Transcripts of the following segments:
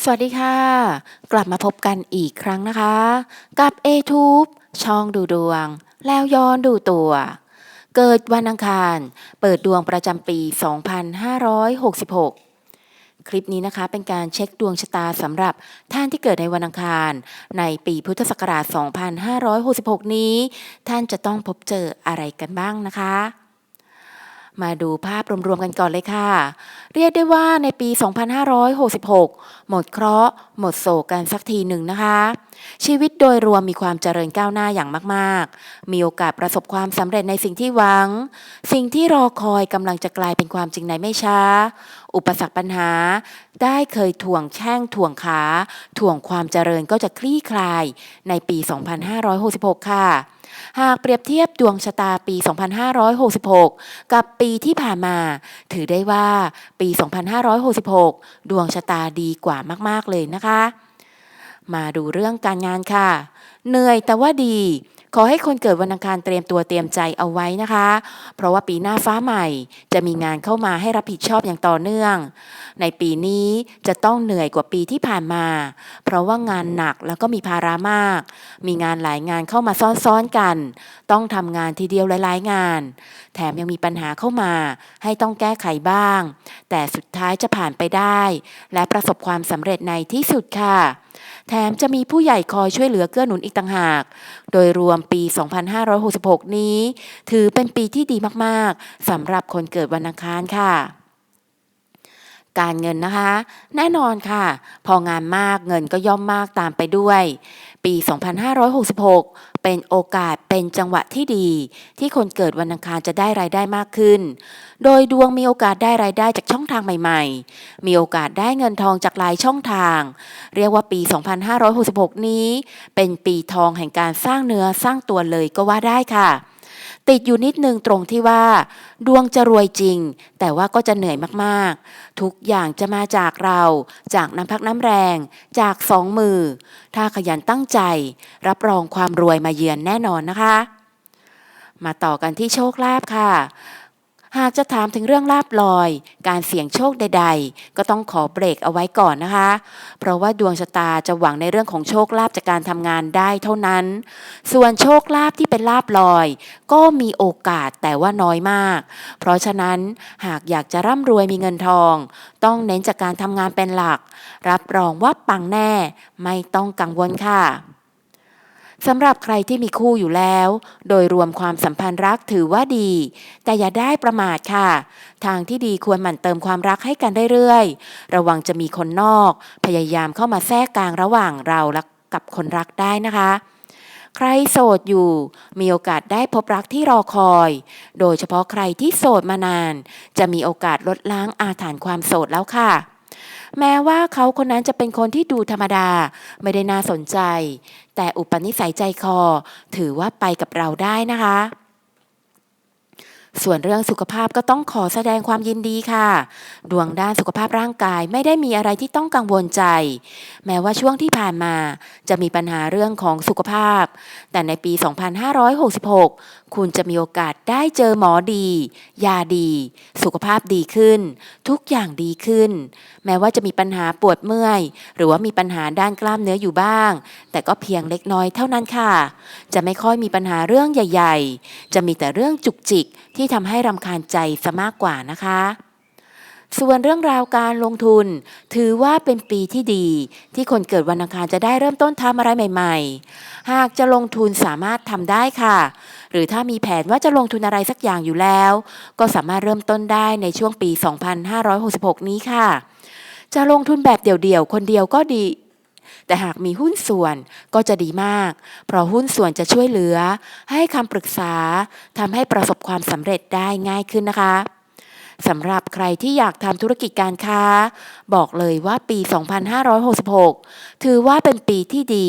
สวัสดีค่ะ กลับมาพบกันอีกครั้งนะคะ กับ a t u b e ช่องดูดวง แล้วย้อนดูตัว เกิดวันอังคาร เปิดดวงประจำปี 2566 คลิปนี้นะคะเป็นการเช็คดวงชะตาสำหรับท่านที่เกิดในวันอังคาร ในปีพุทธศักราช 2566 นี้ ท่านจะต้องพบเจออะไรกันบ้างนะคะ มาดูภาพรวมๆกันก่อนเลยค่ะ เรียกได้ว่าในปี 2566 หมดเคราะห์ หมดโศกกันสักทีหนึ่งนะคะ ชีวิตโดยรวมมีความเจริญก้าวหน้าอย่างมากๆ มีโอกาสประสบความสำเร็จในสิ่งที่หวัง สิ่งที่รอคอยกำลังจะกลายเป็นความจริงในไม่ช้า อุปสรรคปัญหา ได้เคยถ่วงแช่งถ่วงขาถ่วงความเจริญก็จะคลี่คลายในปี 2566 ค่ะ หากเปรียบเทียบดวงชะตาปี 2566 กับปีที่ผ่านมา ถือได้ว่าปี 2566 ดวงชะตาดีกว่ามาก ๆ เลยนะคะ มาดูเรื่องการงานค่ะ เหนื่อยแต่ว่าดี ขอให้คนเกิดวันอังคารเตรียมตัวเตรียมใจเอาไว้นะคะ เพราะว่าปีหน้าฟ้าใหม่ จะมีงานเข้ามาให้รับผิดชอบอย่างต่อเนื่อง ในปีนี้จะต้องเหนื่อยกว่าปีที่ผ่านมา เพราะว่างานหนักแล้วก็มีภาระมาก มีงานหลายงานเข้ามาซ้อนๆกัน ต้องทำงานทีเดียวหลายๆงานแถมยังมีปัญหาเข้ามา ให้ต้องแก้ไขบ้าง แต่สุดท้ายจะผ่านไปได้ และประสบความสำเร็จในที่สุดค่ะ แถมจะมีผู้ใหญ่คอยช่วยเหลือเกื้อหนุนอีกต่างหาก โดยรวมปี 2566 นี้ ถือเป็นปีที่ดีมากๆสำหรับคนเกิดวันอังคารค่ะ การเงินนะคะ แน่นอนค่ะ พองานมากเงินก็ย่อมมากตามไปด้วย ปี 2566 เป็นโอกาสเป็นจังหวะที่ดี ที่คนเกิดวันอังคารจะได้รายได้มากขึ้น โดยดวงมีโอกาสได้รายได้จากช่องทางใหม่ ๆ มีโอกาสได้เงินทองจากหลายช่องทาง เรียกว่าปี 2566 นี้ เป็นปีทองแห่งการสร้างเนื้อสร้างตัวเลยก็ว่าได้ค่ะ ติดอยู่นิดนึงตรงที่ว่า ดวงจะรวยจริง แต่ว่าก็จะเหนื่อยมากๆ ทุกอย่างจะมาจากเรา จากน้ำพักน้ำแรง จากสองมือ ถ้าขยันตั้งใจ รับรองความรวยมาเยือนแน่นอนนะคะ มาต่อกันที่โชคลาภค่ะ หากจะถามถึงเรื่องลาบลอย การเสี่ยงโชคใด ๆ ก็ต้องขอเบรกเอาไว้ก่อนนะคะ เพราะว่าดวงชะตาจะหวังในเรื่องของโชคลาภจากการทำงานได้เท่านั้น ส่วนโชคลาภที่เป็นลาบลอย ก็มีโอกาสแต่ว่าน้อยมาก เพราะฉะนั้นหากอยากจะร่ำรวยมีเงินทอง ต้องเน้นจากการทำงานเป็นหลัก รับรองว่าปังแน่ ไม่ต้องกังวลค่ะ สำหรับใครที่มีคู่อยู่แล้ว โดยรวมความสัมพันธ์รักถือว่าดี แต่อย่าได้ประมาทค่ะ ทางที่ดีควรหมั่นเติมความรักให้กันเรื่อยๆ ระวังจะมีคนนอก พยายามเข้ามาแทรกกลางระหว่างเราและกับคนรักได้นะคะ ใครโสดอยู่ มีโอกาสได้พบรักที่รอคอย โดยเฉพาะใครที่โสดมานาน จะมีโอกาสลดล้างอาถรรพ์ความโสดแล้วค่ะแม้ว่าเขาคนนั้นจะเป็นคนที่ดูธรรมดา ไม่ได้น่าสนใจ แต่อุปนิสัยใจคอถือว่าไปกับเราได้นะคะ ส่วนเรื่องสุขภาพก็ต้องขอแสดงความยินดีค่ะ ดวงด้านสุขภาพร่างกายไม่ได้มีอะไรที่ต้องกังวลใจ แม้ว่าช่วงที่ผ่านมาจะมีปัญหาเรื่องของสุขภาพ แต่ในปี 2566 คุณจะมีโอกาสได้เจอหมอดี ยาดี สุขภาพดีขึ้น ทุกอย่างดีขึ้น แม้ว่าจะมีปัญหาปวดเมื่อย หรือว่ามีปัญหาด้านกล้ามเนื้ออยู่บ้าง แต่ก็เพียงเล็กน้อยเท่านั้นค่ะ จะไม่ค่อยมีปัญหาเรื่องใหญ่ ๆ จะมีแต่เรื่องจุกจิกที่ที่ทำให้รำคาญใจซะมากกว่านะคะ ส่วนเรื่องราวการลงทุน ถือว่าเป็นปีที่ดี ที่คนเกิดวันอังคารจะได้เริ่มต้นทำอะไรใหม่ ๆ หากจะลงทุนสามารถทำได้ค่ะ หรือถ้ามีแผนว่าจะลงทุนอะไรสักอย่างอยู่แล้ว ก็สามารถเริ่มต้นได้ในช่วงปี 2566 นี้ค่ะจะลงทุนแบบเดี่ยวๆ คนเดียวก็ดี แต่หากมีหุ้นส่วนก็จะดีมาก เพราะหุ้นส่วนจะช่วยเหลือ ให้คำปรึกษาทำให้ประสบความสำเร็จได้ง่ายขึ้นนะคะสำหรับใครที่อยากทำธุรกิจการค้า บอกเลยว่าปี 2566 ถือว่าเป็นปีที่ดี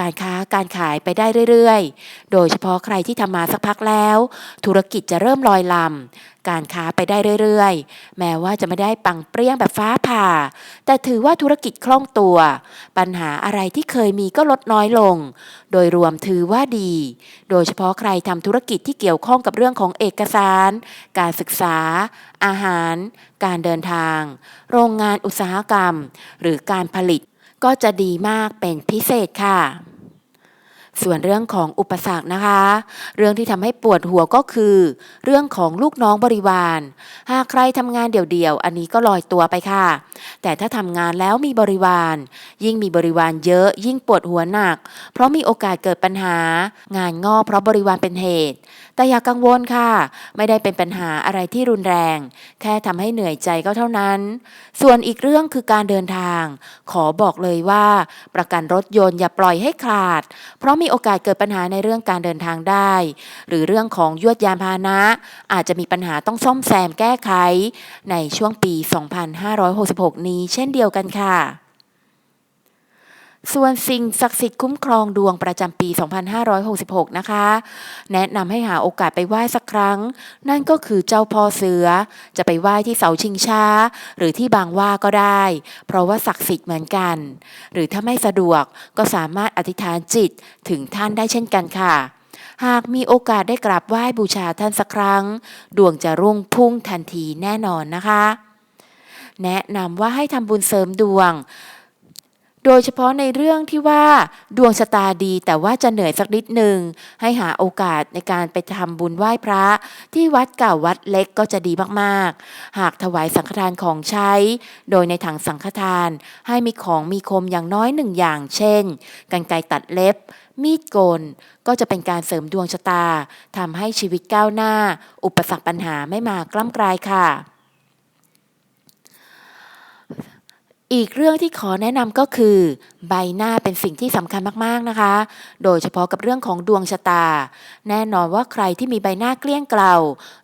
การค้าการขายไปได้เรื่อย ๆ โดยเฉพาะใครที่ทำมาสักพักแล้ว ธุรกิจจะเริ่มลอยลำการค้าไปได้เรื่อยๆ แม้ว่าจะไม่ได้ปังเปรี้ยงแบบฟ้าผ่า แต่ถือว่าธุรกิจคล่องตัว ปัญหาอะไรที่เคยมีก็ลดน้อยลง โดยรวมถือว่าดี โดยเฉพาะใครทำธุรกิจที่เกี่ยวข้องกับเรื่องของเอกสาร การศึกษา อาหาร การเดินทาง โรงงานอุตสาหกรรม หรือการผลิตก็จะดีมากเป็นพิเศษค่ะ ส่วนเรื่องของอุปสรรคนะคะ เรื่องที่ทำให้ปวดหัวก็คือ เรื่องของลูกน้องบริวาร หากใครทำงานเดี่ยวๆ อันนี้ก็ลอยตัวไปค่ะ แต่ถ้าทำงานแล้วมีบริวาร ยิ่งมีบริวารเยอะยิ่งปวดหัวหนัก เพราะมีโอกาสเกิดปัญหางานงอกเพราะบริวารเป็นเหตุ แต่อย่ากกังวลค่ะ ไม่ได้เป็นปัญหาอะไรที่รุนแรง แค่ทำให้เหนื่อยใจก็เท่านั้น ส่วนอีกเรื่องคือการเดินทาง ขอบอกเลยว่า ประกันรถยนต์อย่าปล่อยให้ขาด เพราะมีโอกาสเกิดปัญหาในเรื่องการเดินทางได้ หรือเรื่องของยวดยานพาหนะ อาจจะมีปัญหาต้องซ่อมแซมแก้ไข ในช่วงปี 2566 นี้เช่นเดียวกันค่ะ ส่วนสิ่งศักดิ์สิทธิ์คุ้มครองดวงประจำปี 2566 นะคะ แนะนำให้หาโอกาสไปไหว้สักครั้ง นั่นก็คือเจ้าพ่อเสือ จะไปไหว้ที่เสาชิงช้า หรือที่บางว่าก็ได้ เพราะว่าศักดิ์สิทธิ์เหมือนกัน หรือถ้าไม่สะดวกก็สามารถอธิษฐานจิตถึงท่านได้เช่นกันค่ะหากมีโอกาสได้กราบไหว้บูชาท่านสักครั้ง ดวงจะรุ่งพุ่งทันทีแน่นอนนะคะ แนะนำว่าให้ทำบุญเสริมดวง โดยเฉพาะในเรื่องที่ว่าดวงชะตาดีแต่ว่าจะเหนื่อยสักนิดหนึ่งให้หาโอกาสในการไปทำบุญไหว้พระ ที่วัดเก่าวัดเล็กก็จะดีมากๆ หากถวายสังฆทานของใช้ โดยในถังสังฆทานให้มีของมีคมอย่างน้อยหนึ่งอย่าง เช่นกรรไกรตัดเล็บ มีดโกนก็จะเป็นการเสริมดวงชะตาทำให้ชีวิตก้าวหน้า อุปสรรคปัญหาไม่มากล้ำกลายค่ะ อีกเรื่องที่ขอแนะนำก็คือ ใบหน้าเป็นสิ่งที่สำคัญมากๆนะคะ โดยเฉพาะกับเรื่องของดวงชะตา แน่นอนว่าใครที่มีใบหน้าเกลี้ยงเกลา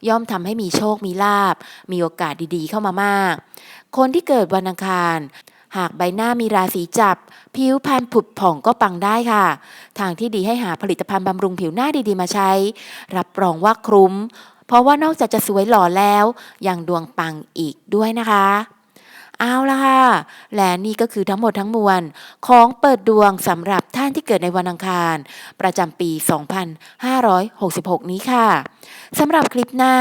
ย่อมทำให้มีโชคมีลาบ มีโอกาสดีๆเข้ามามาก คนที่เกิดวันอังคารหากใบหน้ามีราศีจับ ผิวพรรณผุดผ่องก็ปังได้ค่ะ ทางที่ดีให้หาผลิตภัณฑ์บำรุงผิวหน้าดีๆ มาใช้ รับรองว่าคุ้ม เพราะว่านอกจากจะสวยหล่อแล้ว ยังดวงปังอีกด้วยนะคะ เอาละค่ะ และนี่ก็คือทั้งหมดทั้งมวล ของเปิดดวงสำหรับท่านที่เกิดในวันอังคาร ประจำปี 2566 นี้ค่ะสำหรับคลิปหน้า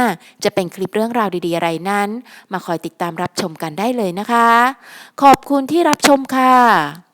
จะเป็นคลิปเรื่องราวดีๆอะไรนั้น มาคอยติดตามรับชมกันได้เลยนะคะ ขอบคุณที่รับชมค่ะ